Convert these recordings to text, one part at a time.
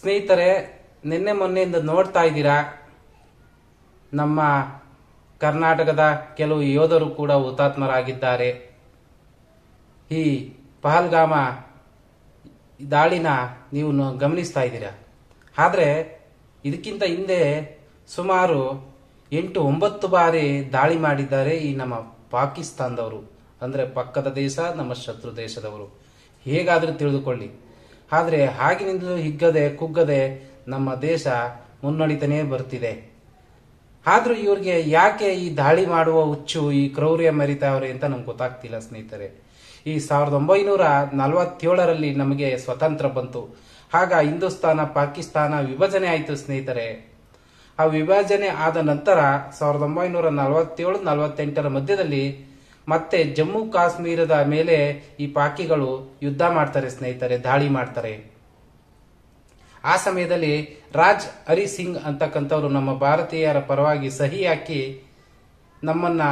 ಸ್ನೇಹಿತರೆ, ನಿನ್ನೆ ಮೊನ್ನೆಯಿಂದ ನೋಡ್ತಾ ಇದ್ದೀರಾ? ನಮ್ಮ ಕರ್ನಾಟಕದ ಕೆಲವು ಯೋಧರು ಕೂಡ ಹುತಾತ್ಮರಾಗಿದ್ದಾರೆ. ಈ ಪಹಲ್ಗಾಮ ದಾಳಿನ ನೀವು ಗಮನಿಸ್ತಾ ಇದ್ದೀರಾ? ಆದರೆ, ಇದಕ್ಕಿಂತ ಹಿಂದೆ ಸುಮಾರು ಎಂಟು ಒಂಬತ್ತು ಬಾರಿ ದಾಳಿ ಮಾಡಿದ್ದಾರೆ ಈ ನಮ್ಮ ಪಾಕಿಸ್ತಾನದವರು. ಅಂದರೆ ಪಕ್ಕದ ದೇಶ, ನಮ್ಮ ಶತ್ರು ದೇಶದವರು. ಹೇಗಾದರೂ ತಿಳಿದುಕೊಳ್ಳಿ. ಆದರೆ ಹಾಗಿನಿಂದಲೂ ಹಿಗ್ಗದೆ ಕುಗ್ಗದೆ ನಮ್ಮ ದೇಶ ಮುನ್ನಡಿತಾನೇ ಬರ್ತಿದೆ. ಆದರೂ ಇವ್ರಿಗೆ ಯಾಕೆ ಈ ದಾಳಿ ಮಾಡುವ ಹುಚ್ಚು ಈ ಕ್ರೌರ್ಯ ಮರಿತಾವ್ರೆ ಅಂತ ನಮ್ಗೆ ಗೊತ್ತಾಗ್ತಿಲ್ಲ ಸ್ನೇಹಿತರೆ. ಈ ಸಾವಿರದ ಒಂಬೈನೂರ ನಲವತ್ತೇಳರಲ್ಲಿ ನಮಗೆ ಸ್ವತಂತ್ರ ಬಂತು. ಆಗ ಹಿಂದೂಸ್ತಾನ, ಪಾಕಿಸ್ತಾನ ವಿಭಜನೆ ಆಯಿತು ಸ್ನೇಹಿತರೆ. ಆ ವಿಭಜನೆ ಆದ ನಂತರ ಸಾವಿರದ ಒಂಬೈನೂರ ನಲವತ್ತೇಳು, ನಲವತ್ತೆಂಟರ ಮಧ್ಯದಲ್ಲಿ ಮತ್ತೆ ಜಮ್ಮು ಕಾಶ್ಮೀರದ ಮೇಲೆ ಈ ಪಾಕಿಗಳು ಯುದ್ಧ ಮಾಡ್ತಾರೆ ಸ್ನೇಹಿತರೆ, ದಾಳಿ ಮಾಡ್ತಾರೆ. ಆ ಸಮಯದಲ್ಲಿ ರಾಜ್ ಹರಿ ಸಿಂಗ್ ಅಂತಕ್ಕಂಥವ್ರು ನಮ್ಮ ಭಾರತೀಯರ ಪರವಾಗಿ ಸಹಿ ಹಾಕಿ ನಮ್ಮನ್ನ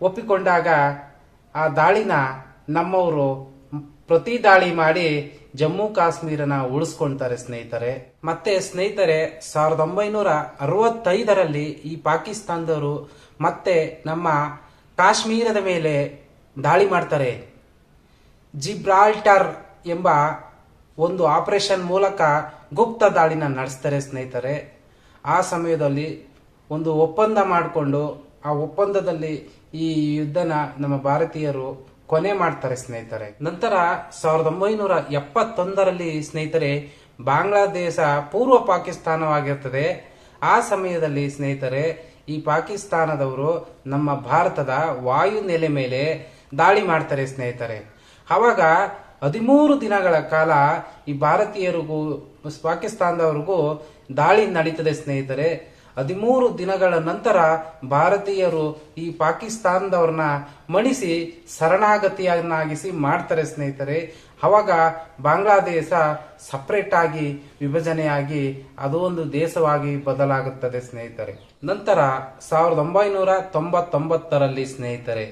ಒಪ್ಪಿಕೊಂಡಾಗ ಆ ದಾಳಿನ ನಮ್ಮವರು ಪ್ರತಿ ದಾಳಿ ಮಾಡಿ ಜಮ್ಮು ಕಾಶ್ಮೀರನ ಉಳಿಸ್ಕೊಳ್ತಾರೆ ಸ್ನೇಹಿತರೆ. ಮತ್ತೆ ಸ್ನೇಹಿತರೆ, ಸಾವಿರದ ಒಂಬೈನೂರ ಅರವತ್ತೈದರಲ್ಲಿ ಈ ಪಾಕಿಸ್ತಾನದವರು ಮತ್ತೆ ನಮ್ಮ ಕಾಶ್ಮೀರದ ಮೇಲೆ ದಾಳಿ ಮಾಡ್ತಾರೆ. ಜಿಬ್ರಾಲ್ಟರ್ ಎಂಬ ಒಂದು ಆಪರೇಷನ್ ಮೂಲಕ ಗುಪ್ತ ದಾಳಿನ ನಡೆಸ್ತಾರೆ ಸ್ನೇಹಿತರೆ. ಆ ಸಮಯದಲ್ಲಿ ಒಂದು ಒಪ್ಪಂದ ಮಾಡಿಕೊಂಡು, ಆ ಒಪ್ಪಂದದಲ್ಲಿ ಈ ಯುದ್ಧನ ನಮ್ಮ ಭಾರತೀಯರು ಕೊನೆ ಮಾಡ್ತಾರೆ ಸ್ನೇಹಿತರೆ. ನಂತರ ಸಾವಿರದ ಒಂಬೈನೂರ ಎಪ್ಪತ್ತೊಂದರಲ್ಲಿ ಸ್ನೇಹಿತರೆ, ಬಾಂಗ್ಲಾದೇಶ ಪೂರ್ವ ಪಾಕಿಸ್ತಾನವಾಗಿರ್ತದೆ. ಆ ಸಮಯದಲ್ಲಿ ಸ್ನೇಹಿತರೆ ಈ ಪಾಕಿಸ್ತಾನದವರು ನಮ್ಮ ಭಾರತದ ವಾಯು ನೆಲೆ ಮೇಲೆ ದಾಳಿ ಮಾಡ್ತಾರೆ ಸ್ನೇಹಿತರೆ. ಆವಾಗ ಹದಿಮೂರು ದಿನಗಳ ಕಾಲ ಈ ಭಾರತೀಯರಿಗೂ, ಪಾಕಿಸ್ತಾನದವ್ರಿಗೂ ದಾಳಿ ನಡೀತದೆ ಸ್ನೇಹಿತರೆ. ಹದಿಮೂರು ದಿನಗಳ ನಂತರ ಭಾರತೀಯರು ಈ ಪಾಕಿಸ್ತಾನದವ್ರನ್ನ ಮಣಿಸಿ, ಶರಣಾಗತಿಯನ್ನಾಗಿಸಿ ಮಾಡ್ತಾರೆ ಸ್ನೇಹಿತರೆ. ಅವಾಗ ಬಾಂಗ್ಲಾದೇಶ ಸಪ್ರೇಟ್ ಆಗಿ ವಿಭಜನೆಯಾಗಿ ಅದು ಒಂದು ದೇಶವಾಗಿ ಬದಲಾಗುತ್ತದೆ ಸ್ನೇಹಿತರೆ. ನಂತರ ಸಾವಿರದ ಒಂಬೈನೂರ ತೊಂಬತ್ತೊಂಬತ್ತರಲ್ಲಿ ಸ್ನೇಹಿತರೆ,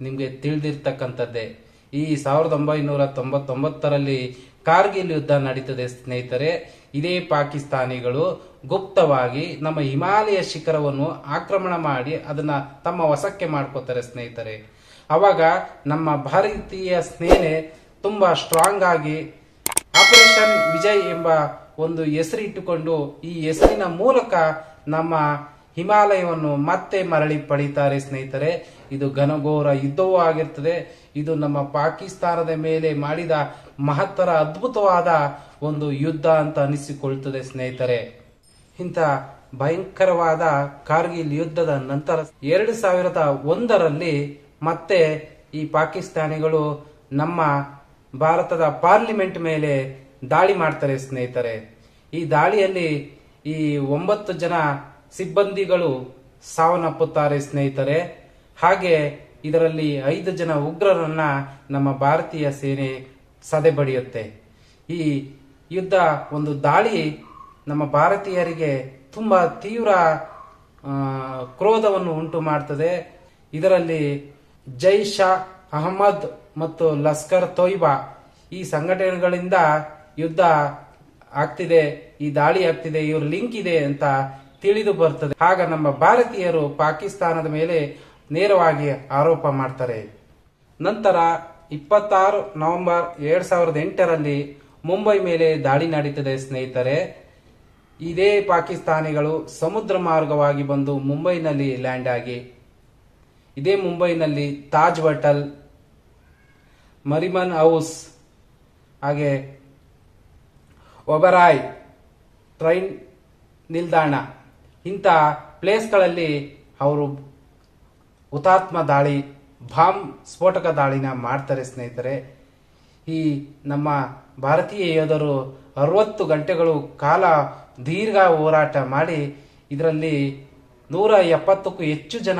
ನಿಮಗೆ ತಿಳಿದಿರ್ತಕ್ಕಂಥದ್ದೇ. ಈ ಸಾವಿರದ ಒಂಬೈನೂರ ತೊಂಬತ್ತೊಂಬತ್ತರಲ್ಲಿ ಕಾರ್ಗಿಲ್ ಯುದ್ಧ ನಡೀತದೆ ಸ್ನೇಹಿತರೆ. ಇದೇ ಪಾಕಿಸ್ತಾನಿಗಳು ಗುಪ್ತವಾಗಿ ನಮ್ಮ ಹಿಮಾಲಯ ಶಿಖರವನ್ನು ಆಕ್ರಮಣ ಮಾಡಿ ಅದನ್ನ ತಮ್ಮ ವಶಕ್ಕೆ ಮಾಡ್ಕೋತಾರೆ ಸ್ನೇಹಿತರೆ. ಅವಾಗ ನಮ್ಮ ಭಾರತೀಯ ಸೇನೆ ತುಂಬಾ ಸ್ಟ್ರಾಂಗ್ ಆಗಿ ಆಪರೇಷನ್ ವಿಜಯ್ ಎಂಬ ಒಂದು ಹೆಸರಿಟ್ಟುಕೊಂಡು ಈ ಹೆಸರಿನ ಮೂಲಕ ನಮ್ಮ ಹಿಮಾಲಯವನ್ನು ಮತ್ತೆ ಮರಳಿ ಪಡೀತಾರೆ ಸ್ನೇಹಿತರೆ. ಇದು ಘನಘೋರ ಯುದ್ಧವೂ ಆಗಿರ್ತದೆ. ಇದು ನಮ್ಮ ಪಾಕಿಸ್ತಾನದ ಮೇಲೆ ಮಾಡಿದ ಮಹತ್ತರ ಅದ್ಭುತವಾದ ಒಂದು ಯುದ್ಧ ಅಂತ ಅನಿಸಿಕೊಳ್ತದೆ ಸ್ನೇಹಿತರೆ. ಇಂಥ ಭಯಂಕರವಾದ ಕಾರ್ಗಿಲ್ ಯುದ್ಧದ ನಂತರ ಎರಡು ಸಾವಿರದ ಒಂದರಲ್ಲಿ ಮತ್ತೆ ಈ ಪಾಕಿಸ್ತಾನಿಗಳು ನಮ್ಮ ಭಾರತದ ಪಾರ್ಲಿಮೆಂಟ್ ಮೇಲೆ ದಾಳಿ ಮಾಡ್ತಾರೆ ಸ್ನೇಹಿತರೆ. ಈ ದಾಳಿಯಲ್ಲಿ ಈ ಒಂಬತ್ತು ಜನ ಸಿಬ್ಬಂದಿಗಳು ಸಾವನ್ನಪ್ಪುತ್ತಾರೆ ಸ್ನೇಹಿತರೆ. ಹಾಗೆ ಇದರಲ್ಲಿ ಐದು ಜನ ಉಗ್ರರನ್ನ ನಮ್ಮ ಭಾರತೀಯ ಸೇನೆ ಸದೆ ಬಡಿಯುತ್ತೆ. ಈ ಯುದ್ಧ ಒಂದು ದಾಳಿ ನಮ್ಮ ಭಾರತೀಯರಿಗೆ ತುಂಬ ತೀವ್ರ ಕ್ರೋಧವನ್ನು ಉಂಟು ಮಾಡ್ತದೆ. ಇದರಲ್ಲಿ ಜೈ ಶಾ ಅಹಮದ್ ಮತ್ತು ಲಷ್ಕರ್ ತೊಯ್ಬಾ ಈ ಸಂಘಟನೆಗಳಿಂದ ಯುದ್ಧ ಆಗ್ತಿದೆ, ಈ ದಾಳಿ ಆಗ್ತಿದೆ, ಇವ್ರ ಲಿಂಕ್ ಇದೆ ಅಂತ ತಿಳಿದು ಬರ್ತದೆ. ಆಗ ನಮ್ಮ ಭಾರತೀಯರು ಪಾಕಿಸ್ತಾನದ ಮೇಲೆ ನೇರವಾಗಿ ಆರೋಪ ಮಾಡ್ತಾರೆ. ನಂತರ ಇಪ್ಪತ್ತಾರು ನವೆಂಬರ್ ಎರಡ್ ಸಾವಿರದ ಎಂಟರಲ್ಲಿ ಮುಂಬೈ ಮೇಲೆ ದಾಳಿ ನಡೀತದೆ ಸ್ನೇಹಿತರೆ. ಇದೇ ಪಾಕಿಸ್ತಾನಿಗಳು ಸಮುದ್ರ ಮಾರ್ಗವಾಗಿ ಬಂದು ಮುಂಬೈನಲ್ಲಿ ಲ್ಯಾಂಡ್ ಆಗಿ. ಇದೇ ಮುಂಬೈನಲ್ಲಿ ತಾಜ್ ಹೋಟೆಲ್ ಮರಿಮನ್ ಹೌಸ್. ಹಾಗೆ ಒಬರಾಯ್ ಟ್ರೈನ್ ನಿಲ್ದಾಣ. ಇಂಥ ಪ್ಲೇಸ್ಗಳಲ್ಲಿ ಅವರು ಹುತಾತ್ಮ ದಾಳಿ, ಬಾಂಬ್ ಸ್ಫೋಟಕ ದಾಳಿನ ಮಾಡ್ತಾರೆ ಸ್ನೇಹಿತರೆ. ಈ ನಮ್ಮ ಭಾರತೀಯ ಯೋಧರು ಅರವತ್ತು ಗಂಟೆಗಳು ಕಾಲ ದೀರ್ಘ ಹೋರಾಟ ಮಾಡಿ ಇದರಲ್ಲಿ ನೂರ ಎಪ್ಪತ್ತಕ್ಕೂ ಹೆಚ್ಚು ಜನ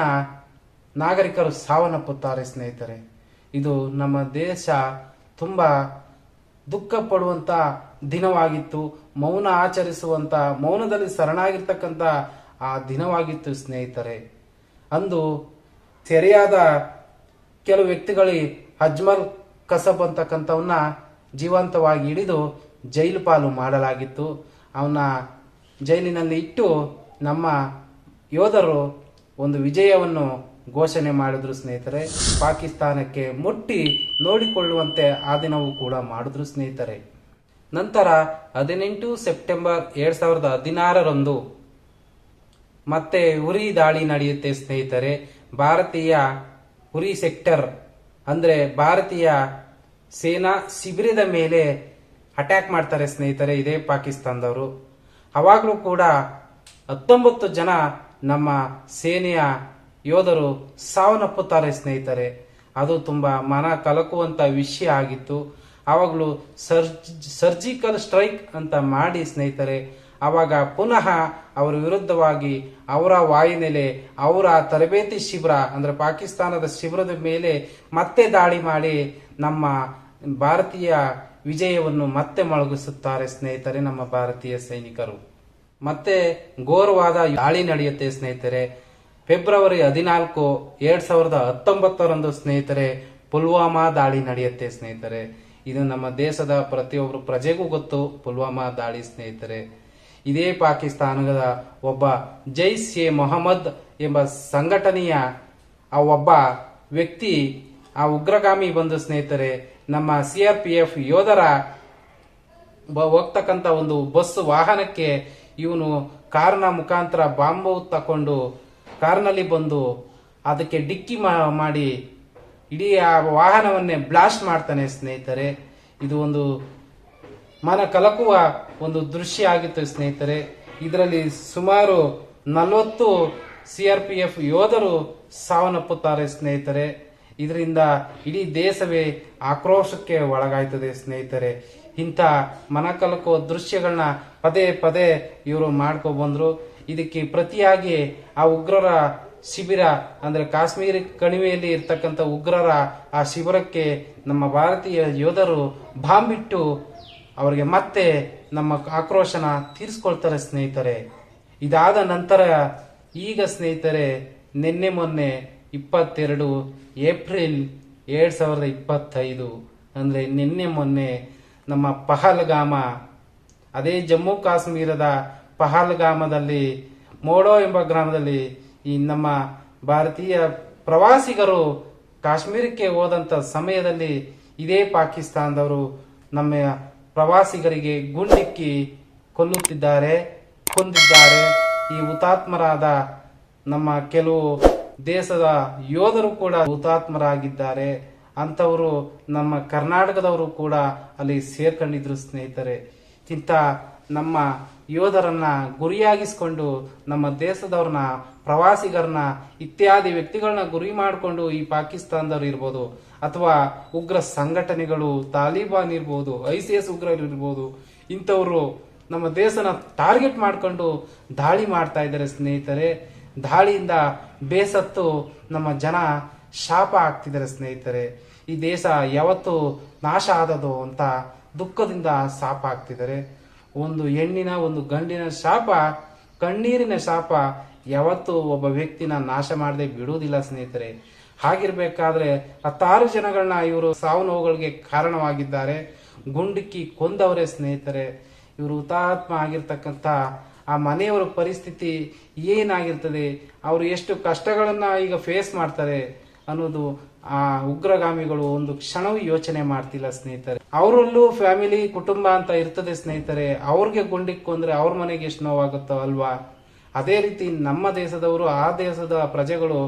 ನಾಗರಿಕರು ಸಾವನ್ನಪ್ಪುತ್ತಾರೆ ಸ್ನೇಹಿತರೆ. ಇದು ನಮ್ಮ ದೇಶ ತುಂಬ ದುಃಖ ಪಡುವಂತ ದಿನವಾಗಿತ್ತು, ಮೌನ ಆಚರಿಸುವಂತ, ಮೌನದಲ್ಲಿ ಶರಣಾಗಿರ್ತಕ್ಕಂಥ ಆ ದಿನವಾಗಿತ್ತು ಸ್ನೇಹಿತರೆ. ಅಂದು ಸೆರೆಯಾದ ಕೆಲವು ವ್ಯಕ್ತಿಗಳಿಗೆ ಅಜ್ಮಲ್ ಕಸಬ್ ಅಂತಕ್ಕಂಥವನ್ನ ಜೀವಂತವಾಗಿ ಹಿಡಿದು ಜೈಲು ಪಾಲು ಮಾಡಲಾಗಿತ್ತು. ಅವನ ಜೈಲಿನಲ್ಲಿ ಇಟ್ಟು ನಮ್ಮ ಯೋಧರು ಒಂದು ವಿಜಯವನ್ನು ಘೋಷಣೆ ಮಾಡಿದ್ರು ಸ್ನೇಹಿತರೆ, ಪಾಕಿಸ್ತಾನಕ್ಕೆ ಮುಟ್ಟಿ ನೋಡಿಕೊಳ್ಳುವಂತೆ ಆ ದಿನವೂ ಕೂಡ ಮಾಡಿದ್ರು ಸ್ನೇಹಿತರೆ. ನಂತರ ಹದಿನೆಂಟು ಸೆಪ್ಟೆಂಬರ್ ಎರಡ್ ಸಾವಿರದ ಹದಿನಾರರಂದು ಮತ್ತೆ ಉರಿ ದಾಳಿ ನಡೆಯುತ್ತೆ ಸ್ನೇಹಿತರೆ. ಭಾರತೀಯ ಉರಿ ಸೆಕ್ಟರ್ ಅಂದ್ರೆ ಭಾರತೀಯ ಸೇನಾ ಶಿಬಿರದ ಮೇಲೆ ಅಟ್ಯಾಕ್ ಮಾಡ್ತಾರೆ ಸ್ನೇಹಿತರೆ ಇದೇ ಪಾಕಿಸ್ತಾನದವರು. ಅವಾಗಲೂ ಕೂಡ ಹತ್ತೊಂಬತ್ತು ಜನ ನಮ್ಮ ಸೇನೆಯ ಯೋಧರು ಸಾವನ್ನಪ್ಪುತ್ತಾರೆ ಸ್ನೇಹಿತರೆ, ಅದು ತುಂಬಾ ಮನ ಕಲಕುವಂತ ವಿಷಯ ಆಗಿತ್ತು. ಆವಾಗಲೂ ಸರ್ಜ್, ಸರ್ಜಿಕಲ್ ಸ್ಟ್ರೈಕ್ ಅಂತ ಮಾಡಿ ಸ್ನೇಹಿತರೆ, ಆವಾಗ ಪುನಃ ಅವರ ವಿರುದ್ಧವಾಗಿ ಅವರ ವಾಯುನೆಲೆ, ಅವರ ತರಬೇತಿ ಶಿಬಿರ ಅಂದ್ರೆ ಪಾಕಿಸ್ತಾನದ ಶಿಬಿರದ ಮೇಲೆ ಮತ್ತೆ ದಾಳಿ ಮಾಡಿ ನಮ್ಮ ಭಾರತೀಯ ವಿಜಯವನ್ನು ಮತ್ತೆ ಮೊಳಗಿಸುತ್ತಾರೆ ಸ್ನೇಹಿತರೆ ನಮ್ಮ ಭಾರತೀಯ ಸೈನಿಕರು. ಮತ್ತೆ ಘೋರವಾದ ದಾಳಿ ನಡೆಯುತ್ತೆ ಸ್ನೇಹಿತರೆ. ಫೆಬ್ರವರಿ ಹದಿನಾಲ್ಕು, ಎರಡ್ ಸಾವಿರದ ಹತ್ತೊಂಬತ್ತರಂದು ಸ್ನೇಹಿತರೆ, ಪುಲ್ವಾಮಾ ದಾಳಿ ನಡೆಯುತ್ತೆ ಸ್ನೇಹಿತರೆ. ಇದು ನಮ್ಮ ದೇಶದ ಪ್ರತಿಯೊಬ್ಬರು ಪ್ರಜೆಗೂ ಗೊತ್ತು, ಪುಲ್ವಾಮಾ ದಾಳಿ ಸ್ನೇಹಿತರೆ. ಇದೇ ಪಾಕಿಸ್ತಾನದ ಒಬ್ಬ ಜೈಸ್ ಎ ಮೊಹಮ್ಮದ್ ಎಂಬ ಸಂಘಟನೆಯ, ಆ ಒಬ್ಬ ವ್ಯಕ್ತಿ, ಆ ಉಗ್ರಗಾಮಿ ಬಂದು ಸ್ನೇಹಿತರೆ, ನಮ್ಮ ಸಿಆರ್ಪಿಎಫ್ ಯೋಧರ ಬ- ಹೋಗ್ತಕ್ಕಂತ ಒಂದು ಬಸ್ ವಾಹನಕ್ಕೆ ಇವನು ಕಾರ್ನ ಮುಖಾಂತರ ಬಾಂಬು ತಕೊಂಡು ಕಾರ್ನಲ್ಲಿ ಬಂದು ಅದಕ್ಕೆ ಡಿಕ್ಕಿ ಮಾಡಿ ಇಡೀ ಆ ವಾಹನವನ್ನೇ ಬ್ಲಾಸ್ಟ್ ಮಾಡ್ತಾನೆ ಸ್ನೇಹಿತರೆ. ಇದು ಒಂದು ಮನ ಕಲಕುವ ಒಂದು ದೃಶ್ಯ ಆಗಿತ್ತು ಸ್ನೇಹಿತರೆ. ಇದರಲ್ಲಿ ಸುಮಾರು ನಲವತ್ತು ಎಫ್ ಯೋಧರು ಸಾವನ್ನಪ್ಪುತ್ತಾರೆ ಸ್ನೇಹಿತರೆ. ಇದರಿಂದ ಇಡೀ ದೇಶವೇ ಆಕ್ರೋಶಕ್ಕೆ ಒಳಗಾಯ್ತದೆ ಸ್ನೇಹಿತರೆ. ಇಂಥ ಮನಕಲಕುವ ದೃಶ್ಯಗಳನ್ನ ಪದೇ ಪದೇ ಇವರು ಮಾಡ್ಕೊ ಬಂದ್ರು. ಇದಕ್ಕೆ ಪ್ರತಿಯಾಗಿ ಆ ಉಗ್ರರ ಶಿಬಿರ, ಅಂದ್ರೆ ಕಾಶ್ಮೀರ ಕಣಿವೆಯಲ್ಲಿ ಇರ್ತಕ್ಕಂಥ ಉಗ್ರರ ಆ ಶಿಬಿರಕ್ಕೆ ನಮ್ಮ ಭಾರತೀಯ ಯೋಧರು ಬಾಂಬಿಟ್ಟು ಅವರಿಗೆ ಮತ್ತೆ ನಮ್ಮ ಆಕ್ರೋಶನ ತೀರಿಸ್ಕೊಳ್ತಾರೆ ಸ್ನೇಹಿತರೆ. ಇದಾದ ನಂತರ ಈಗ ಸ್ನೇಹಿತರೆ, ನಿನ್ನೆ ಮೊನ್ನೆ ಇಪ್ಪತ್ತೆರಡು ಏಪ್ರಿಲ್ ಎರಡ್ ಸಾವಿರದ ಇಪ್ಪತ್ತೈದು, ಅಂದ್ರೆ ನಿನ್ನೆ ಮೊನ್ನೆ ನಮ್ಮ ಪಹಲ್ಗಾಮ, ಅದೇ ಜಮ್ಮು ಕಾಶ್ಮೀರದ ಪಹಲ್ಗಾಮದಲ್ಲಿ, ಮೋಡೋ ಎಂಬ ಗ್ರಾಮದಲ್ಲಿ ಈ ನಮ್ಮ ಭಾರತೀಯ ಪ್ರವಾಸಿಗರು ಕಾಶ್ಮೀರಕ್ಕೆ ಹೋದಂಥ ಸಮಯದಲ್ಲಿ ಇದೇ ಪಾಕಿಸ್ತಾನದವರು ನಮ್ಮ ಪ್ರವಾಸಿಗರಿಗೆ ಗುಂಡಿಕ್ಕಿ ಕೊಲ್ಲುತ್ತಿದ್ದಾರೆ, ಕೊಂದಿದ್ದಾರೆ. ಈ ಹುತಾತ್ಮರಾದ ನಮ್ಮ ಕೆಲವು ದೇಶದ ಯೋಧರು ಕೂಡ ಹುತಾತ್ಮರಾಗಿದ್ದಾರೆ. ಅಂತವರು ನಮ್ಮ ಕರ್ನಾಟಕದವರು ಕೂಡ ಅಲ್ಲಿ ಸೇರ್ಕೊಂಡಿದ್ರು ಸ್ನೇಹಿತರೆ. ಇಂಥ ನಮ್ಮ ಯೋಧರನ್ನ ಗುರಿಯಾಗಿಸ್ಕೊಂಡು, ನಮ್ಮ ದೇಶದವ್ರನ್ನ, ಪ್ರವಾಸಿಗರನ್ನ ಇತ್ಯಾದಿ ವ್ಯಕ್ತಿಗಳನ್ನ ಗುರಿ ಮಾಡಿಕೊಂಡು ಈ ಪಾಕಿಸ್ತಾನದವ್ರು ಇರ್ಬೋದು, ಅಥವಾ ಉಗ್ರ ಸಂಘಟನೆಗಳು, ತಾಲಿಬಾನ್ ಇರ್ಬೋದು ಐಸಿಎಸ್ ಉಗ್ರರು ಇರ್ಬೋದು, ಇಂಥವರು ನಮ್ಮ ದೇಶನ ಟಾರ್ಗೆಟ್ ಮಾಡಿಕೊಂಡು ದಾಳಿ ಮಾಡ್ತಾ ಇದ್ದಾರೆ ಸ್ನೇಹಿತರೆ. ದಾಳಿಯಿಂದ ಬೇಸತ್ತು ನಮ್ಮ ಜನ ಶಾಪ ಆಗ್ತಿದ್ದಾರೆ ಸ್ನೇಹಿತರೆ. ಈ ದೇಶ ಯಾವತ್ತು ನಾಶ ಆದದು ಅಂತ ದುಃಖದಿಂದ ಶಾಪ ಆಗ್ತಿದ್ದಾರೆ. ಒಂದು ಹೆಣ್ಣಿನ ಒಂದು ಗಂಡಿನ ಶಾಪ, ಕಣ್ಣೀರಿನ ಶಾಪ ಯಾವತ್ತೂ ಒಬ್ಬ ವ್ಯಕ್ತಿನ ನಾಶ ಮಾಡದೆ ಬಿಡುವುದಿಲ್ಲ ಸ್ನೇಹಿತರೆ. ಹಾಗಿರ್ಬೇಕಾದ್ರೆ ಹತ್ತಾರು ಜನಗಳನ್ನ ಇವರು ಸಾವು ನೋವುಗಳಿಗೆ ಕಾರಣವಾಗಿದ್ದಾರೆ. ಗುಂಡಿಕ್ಕಿ ಕೊಂದವರೇ ಸ್ನೇಹಿತರೆ. ಇವರು ಹುತಾತ್ಮ ಆಗಿರ್ತಕ್ಕಂಥ ಆ ಮನೆಯವರ ಪರಿಸ್ಥಿತಿ ಏನಾಗಿರ್ತದೆ? ಅವರು ಎಷ್ಟು ಕಷ್ಟಗಳನ್ನು ಈಗ ಫೇಸ್ ಮಾಡ್ತಾರೆ? ಅನ್ನೋದು ಆ ಉಗ್ರಗಾಮಿಗಳು ಒಂದು ಕ್ಷಣವೂ ಯೋಚನೆ ಮಾಡ್ತಿಲ್ಲ ಸ್ನೇಹಿತರೆ. ಅವರಲ್ಲೂ ಫ್ಯಾಮಿಲಿ, ಕುಟುಂಬ ಅಂತ ಇರ್ತದೆ ಸ್ನೇಹಿತರೆ. ಅವ್ರಿಗೆ ಗುಂಡಿಕ್ಕೊಂದ್ರೆ ಅವ್ರ ಮನೆಗೆ ಎಷ್ಟು ನೋವಾಗುತ್ತೋ ಅಲ್ವಾ? ಅದೇ ರೀತಿ ನಮ್ಮ ದೇಶದವರು, ಆ ದೇಶದ ಪ್ರಜೆಗಳು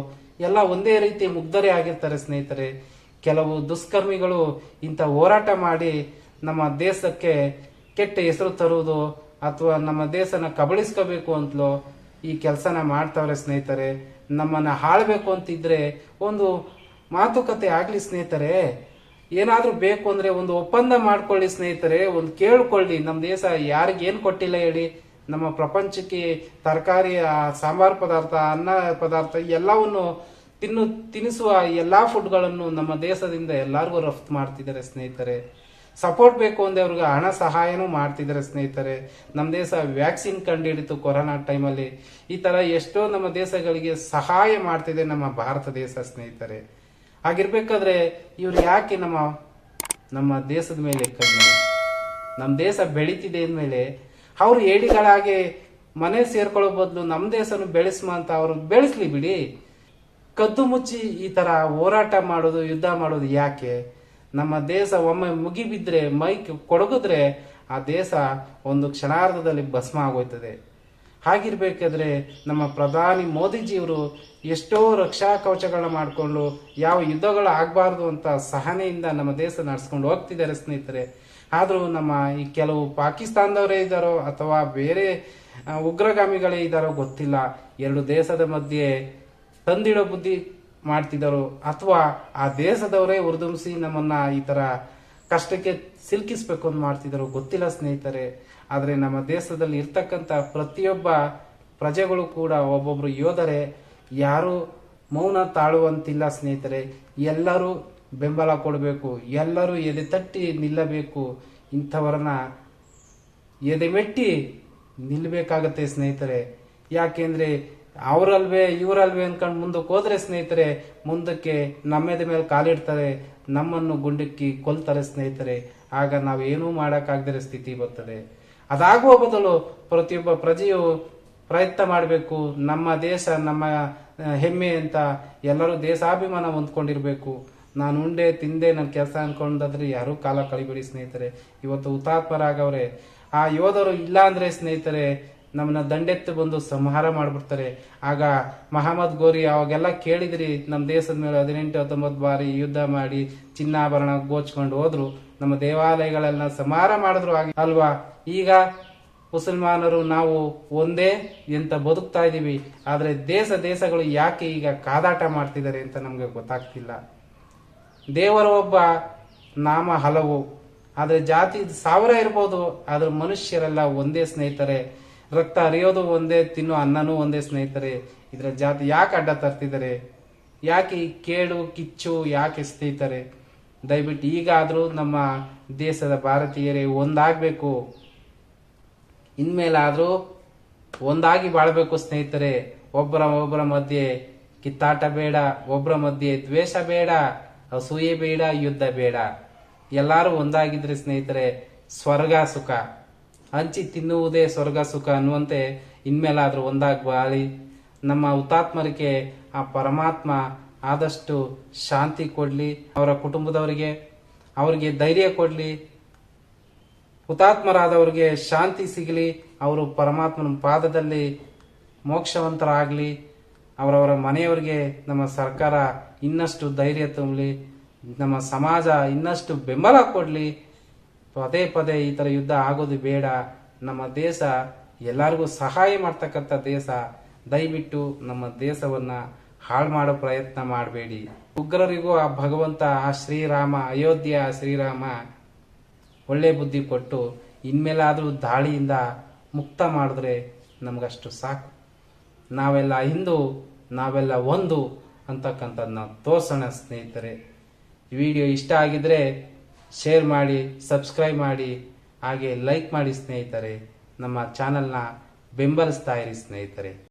ಎಲ್ಲ ಒಂದೇ ರೀತಿ ಮುಗ್ಧರೇ ಆಗಿರ್ತಾರೆ ಸ್ನೇಹಿತರೆ. ಕೆಲವು ದುಷ್ಕರ್ಮಿಗಳು ಇಂಥ ಹೋರಾಟ ಮಾಡಿ ನಮ್ಮ ದೇಶಕ್ಕೆ ಕೆಟ್ಟ ಹೆಸರು ತರುವುದು ಅಥವಾ ನಮ್ಮ ದೇಶನ ಕಬಳಿಸ್ಕೋಬೇಕು ಅಂತಲೋ ಈ ಕೆಲಸನ ಮಾಡ್ತಾವ್ರೆ ಸ್ನೇಹಿತರೆ. ನಮ್ಮನ್ನ ಹಾಳ್ಬೇಕು ಅಂತಿದ್ರೆ ಒಂದು ಮಾತುಕತೆ ಆಗಲಿ ಸ್ನೇಹಿತರೆ. ಏನಾದರೂ ಬೇಕು ಅಂದರೆ ಒಂದು ಒಪ್ಪಂದ ಮಾಡ್ಕೊಳ್ಳಿ ಸ್ನೇಹಿತರೆ, ಒಂದು ಕೇಳ್ಕೊಳ್ಳಿ. ನಮ್ಮ ದೇಶ ಯಾರಿಗೇನು ಕೊಟ್ಟಿಲ್ಲ ಹೇಳಿ. ನಮ್ಮ ಪ್ರಪಂಚಕ್ಕೆ ತರಕಾರಿ ಸಾಂಬಾರು ಪದಾರ್ಥ, ಅನ್ನ ಪದಾರ್ಥ ಎಲ್ಲವನ್ನು ತಿನ್ನು ತಿನ್ನಿಸುವ ಎಲ್ಲ ಫುಡ್ಗಳನ್ನು ನಮ್ಮ ದೇಶದಿಂದ ಎಲ್ಲರಿಗೂ ರಫ್ತು ಮಾಡ್ತಿದ್ದಾರೆ ಸ್ನೇಹಿತರೆ. ಸಪೋರ್ಟ್ ಬೇಕು ಅಂದ್ರೆ ಅವ್ರಿಗೆ ಹಣ ಸಹಾಯನೂ ಮಾಡ್ತಿದ್ದಾರೆ ಸ್ನೇಹಿತರೆ. ನಮ್ಮ ದೇಶ ವ್ಯಾಕ್ಸಿನ್ ಕಂಡುಹಿಡಿತು ಕೊರೋನಾ ಟೈಮಲ್ಲಿ ಈ ಥರ ಎಷ್ಟೋ ನಮ್ಮ ದೇಶಗಳಿಗೆ ಸಹಾಯ ಮಾಡ್ತಿದೆ ನಮ್ಮ ಭಾರತ ದೇಶ ಸ್ನೇಹಿತರೆ. ಆಗಿರ್ಬೇಕಾದ್ರೆ ಇವ್ರು ಯಾಕೆ ನಮ್ಮ ನಮ್ಮ ದೇಶದ ಮೇಲೆ ಕಣ್ಣು? ನಮ್ಮ ದೇಶ ಬೆಳೀತಿದೆ ಅಂದಮೇಲೆ ಅವರು ಏಡಿಗಳಾಗಿ ಮನೆ ಸೇರ್ಕೊಳ್ಳೋ ಬದಲು ನಮ್ಮ ದೇಶನೂ ಬೆಳೆಸ್ಮ ಅಂತ ಅವರು ಬೆಳೆಸ್ಲಿ ಬಿಡಿ. ಕದ್ದು ಮುಚ್ಚಿ ಈ ಥರ ಹೋರಾಟ ಮಾಡೋದು, ಯುದ್ಧ ಮಾಡೋದು ಯಾಕೆ? ನಮ್ಮ ದೇಶ ಒಮ್ಮೆ ಮುಗಿಬಿದ್ರೆ, ಮೈಕ್ ಕೊಡಗಿದ್ರೆ ಆ ದೇಶ ಒಂದು ಕ್ಷಣಾರ್ಧದಲ್ಲಿ ಭಸ್ಮ ಆಗೋಯ್ತದೆ. ಹಾಗಿರ್ಬೇಕಾದ್ರೆ ನಮ್ಮ ಪ್ರಧಾನಿ ಮೋದಿಜಿಯವರು ಎಷ್ಟೋ ರಕ್ಷಾ ಕವಚಗಳನ್ನ ಮಾಡಿಕೊಂಡು, ಯಾವ ಯುದ್ಧಗಳು ಆಗಬಾರ್ದು ಅಂತ ಸಹನೆಯಿಂದ ನಮ್ಮ ದೇಶ ನಡೆಸ್ಕೊಂಡು ಹೋಗ್ತಿದ್ದಾರೆ ಸ್ನೇಹಿತರೆ. ಆದರೂ ನಮ್ಮ ಈ ಕೆಲವು ಪಾಕಿಸ್ತಾನದವರೇ ಇದ್ದಾರೋ ಅಥವಾ ಬೇರೆ ಉಗ್ರಗಾಮಿಗಳೇ ಇದ್ದಾರೋ ಗೊತ್ತಿಲ್ಲ. ಎರಡು ದೇಶದ ಮಧ್ಯೆ ತಂದಿಡೋ ಬುದ್ಧಿ ಮಾಡ್ತಿದ್ದಾರೋ. ಅಥವಾ ಆ ದೇಶದವರೇ ಉರ್ದುಂಬಿಸಿ ನಮ್ಮನ್ನ ಈ ತರ ಕಷ್ಟಕ್ಕೆ ಸಿಲುಕಿಸ್ಬೇಕು ಅಂತ ಮಾಡ್ತಿದ್ದರು. ಗೊತ್ತಿಲ್ಲ ಸ್ನೇಹಿತರೆ, ಆದರೆ ನಮ್ಮ ದೇಶದಲ್ಲಿ ಇರ್ತಕ್ಕಂಥ ಪ್ರತಿಯೊಬ್ಬ ಪ್ರಜೆಗಳು ಕೂಡ ಒಬ್ಬೊಬ್ರು ಯೋಧರೇ, ಯಾರು ಮೌನ ತಾಳುವಂತಿಲ್ಲ ಸ್ನೇಹಿತರೆ. ಎಲ್ಲರೂ ಬೆಂಬಲ ಕೊಡಬೇಕು, ಎಲ್ಲರೂ ಎದೆ ತಟ್ಟಿ ನಿಲ್ಲಬೇಕು. ಇಂಥವರನ್ನ ಎದೆಮೆಟ್ಟಿ ನಿಲ್ಲಬೇಕಾಗತ್ತೆ ಸ್ನೇಹಿತರೆ. ಯಾಕೆಂದ್ರೆ ಅವರಲ್ವೇ, ಇವರಲ್ವೇ ಅನ್ಕೊಂಡು ಮುಂದಕ್ಕೆ ಹೋದ್ರೆ ಸ್ನೇಹಿತರೆ, ಮುಂದಕ್ಕೆ ನಮ್ಮೆದ ಮೇಲೆ ಕಾಲಿಡ್ತಾರೆ, ನಮ್ಮನ್ನು ಗುಂಡಿಕ್ಕಿ ಕೊಲ್ತಾರೆ ಸ್ನೇಹಿತರೆ. ಆಗ ನಾವು ಏನೂ ಮಾಡೋಕ್ಕಾಗದಿರೋ ಸ್ಥಿತಿ ಬರ್ತದೆ. ಅದಾಗುವ ಬದಲು ಪ್ರತಿಯೊಬ್ಬ ಪ್ರಜೆಯು ಪ್ರಯತ್ನ ಮಾಡಬೇಕು, ನಮ್ಮ ದೇಶ, ನಮ್ಮ ಹೆಮ್ಮೆ ಅಂತ ಎಲ್ಲರೂ ದೇಶಾಭಿಮಾನ ಹೊಂದ್ಕೊಂಡಿರಬೇಕು. ನಾನು ಉಂಡೆ, ತಿಂದೆ ನನ್ನ ಕೆಲಸ ಅನ್ಕೊಂಡಾದ್ರೆ ಯಾರೂ ಕಾಲ ಕಳಿಬೇಡಿ ಸ್ನೇಹಿತರೆ. ಇವತ್ತು ಹುತಾತ್ಮರಾಗವ್ರೆ. ಆ ಯೋಧರು ಇಲ್ಲ ಅಂದ್ರೆ ಸ್ನೇಹಿತರೆ ನಮ್ಮನ್ನ ದಂಡೆತ್ತು ಬಂದು ಸಂಹಾರ ಮಾಡ್ಬಿಡ್ತಾರೆ. ಆಗ ಮಹಮ್ಮದ್ ಗೋರಿ ಅವಾಗೆಲ್ಲ ಕೇಳಿದ್ರಿ ನಮ್ಮ ದೇಶದ ಮೇಲೆ ಹದಿನೆಂಟು, ಹತ್ತೊಂಬತ್ತು ಬಾರಿ ಯುದ್ಧ ಮಾಡಿ ಚಿನ್ನಾಭರಣ ಗೋಚ್ಕೊಂಡು ಹೋದ್ರು. ನಮ್ಮ ದೇವಾಲಯಗಳೆಲ್ಲ ಸಂಹಾರ ಮಾಡಿದ್ರು ಅಲ್ವಾ? ಈಗ ಮುಸಲ್ಮಾನರು ನಾವು ಒಂದೇ ಎಂತ ಬದುಕ್ತಾ ಇದ್ದೀವಿ ಆದರೆ ದೇಶ ದೇಶಗಳು ಯಾಕೆ ಈಗ ಕಾದಾಟ ಮಾಡ್ತಿದ್ದಾರೆ ಅಂತ ನಮಗೆ ಗೊತ್ತಾಗ್ತಿಲ್ಲ. ದೇವರ ಒಬ್ಬ ನಾಮ ಹಲವು. ಆದರೆ ಜಾತಿ ಸಾವಿರ ಇರ್ಬೋದು, ಆದರೆ ಮನುಷ್ಯರೆಲ್ಲ ಒಂದೇ ಸ್ನೇಹಿತರೆ. ರಕ್ತ ಹರಿಯೋದು ಒಂದೇ, ತಿನ್ನೋ ಅನ್ನನೂ ಒಂದೇ ಸ್ನೇಹಿತರೆ. ಇದರ ಜಾತಿ ಯಾಕೆ ಅಡ್ಡ ತರ್ತಿದ್ದಾರೆ ಯಾಕೆ ಕೇಳು, ಕಿಚ್ಚು ಯಾಕೆ ಸ್ನೇಹಿತರೆ? ದಯವಿಟ್ಟು ಈಗಾದರೂ ನಮ್ಮ ದೇಶದ ಭಾರತೀಯರೇ ಒಂದಾಗಬೇಕು. ಇನ್ಮೇಲಾದರೂ ಒಂದಾಗಿ ಬಾಳಬೇಕು ಸ್ನೇಹಿತರೆ. ಒಬ್ಬರ ಒಬ್ಬರ ಮಧ್ಯೆ ಕಿತ್ತಾಟ ಬೇಡ, ಒಬ್ಬರ ಮಧ್ಯೆ ದ್ವೇಷ ಬೇಡ, ಅಸೂಯೆ ಬೇಡ, ಯುದ್ಧ ಬೇಡ. ಎಲ್ಲರೂ ಒಂದಾಗಿದ್ರೆ ಸ್ನೇಹಿತರೆ, ಸ್ವರ್ಗ ಸುಖ. ಹಂಚಿ ತಿನ್ನುವುದೇ ಸ್ವರ್ಗ ಸುಖ ಅನ್ನುವಂತೆ ಇನ್ಮೇಲಾದರೂ ಒಂದಾಗಿ ಬಾಳಿ. ನಮ್ಮ ಹುತಾತ್ಮರಿಗೆ ಆ ಪರಮಾತ್ಮ ಆದಷ್ಟು ಶಾಂತಿ ಕೊಡಲಿ ಅವರ ಕುಟುಂಬದವರಿಗೆ, ಅವರಿಗೆ ಧೈರ್ಯ ಕೊಡಲಿ. ಹುತಾತ್ಮರಾದವರಿಗೆ ಶಾಂತಿ ಸಿಗಲಿ, ಅವರು ಪರಮಾತ್ಮನ ಪಾದದಲ್ಲಿ ಮೋಕ್ಷವಂತರಾಗಲಿ. ಅವರವರ ಮನೆಯವರಿಗೆ ನಮ್ಮ ಸರ್ಕಾರ ಇನ್ನಷ್ಟು ಧೈರ್ಯ ತುಂಬಲಿ, ನಮ್ಮ ಸಮಾಜ ಇನ್ನಷ್ಟು ಬೆಂಬಲ ಕೊಡಲಿ. ಪದೇ ಪದೇ ಈ ಥರ ಯುದ್ಧ ಆಗೋದು ಬೇಡ. ನಮ್ಮ ದೇಶ ಎಲ್ಲರಿಗೂ ಸಹಾಯ ಮಾಡ್ತಕ್ಕಂಥ ದೇಶ. ದಯವಿಟ್ಟು ನಮ್ಮ ದೇಶವನ್ನ ಹಾಳು ಮಾಡೋ ಪ್ರಯತ್ನ ಮಾಡಬೇಡಿ. ಉಗ್ರರಿಗೂ ಆ ಭಗವಂತ, ಆ ಶ್ರೀರಾಮ ಅಯೋಧ್ಯ ಶ್ರೀರಾಮ ಒಳ್ಳೆ ಬುದ್ಧಿ ಕೊಟ್ಟು ಇನ್ಮೇಲಾದರೂ ದಾಳಿಯಿಂದ ಮುಕ್ತ ಮಾಡಿದ್ರೆ ನಮಗಷ್ಟು ಸಾಕು. ನಾವೆಲ್ಲ ಹಿಂದೂ, ನಾವೆಲ್ಲ ಒಂದು ಅಂತಕ್ಕಂಥದ್ದನ್ನ ತೋರ್ಸೋಣ ಸ್ನೇಹಿತರೆ. ವಿಡಿಯೋ ಇಷ್ಟ ಆಗಿದ್ರೆ ಶೇರ್ ಮಾಡಿ ಸಬ್ಸ್ಕ್ರೈಬ್ ಮಾಡಿ ಹಾಗೆ ಲೈಕ್ ಮಾಡಿ ಸ್ನೇಹಿತರೆ ನಮ್ಮ ಚಾನಲ್ನ ಬೆಂಬಲಿಸ್ತಾ ಇರಿ ಸ್ನೇಹಿತರೆ.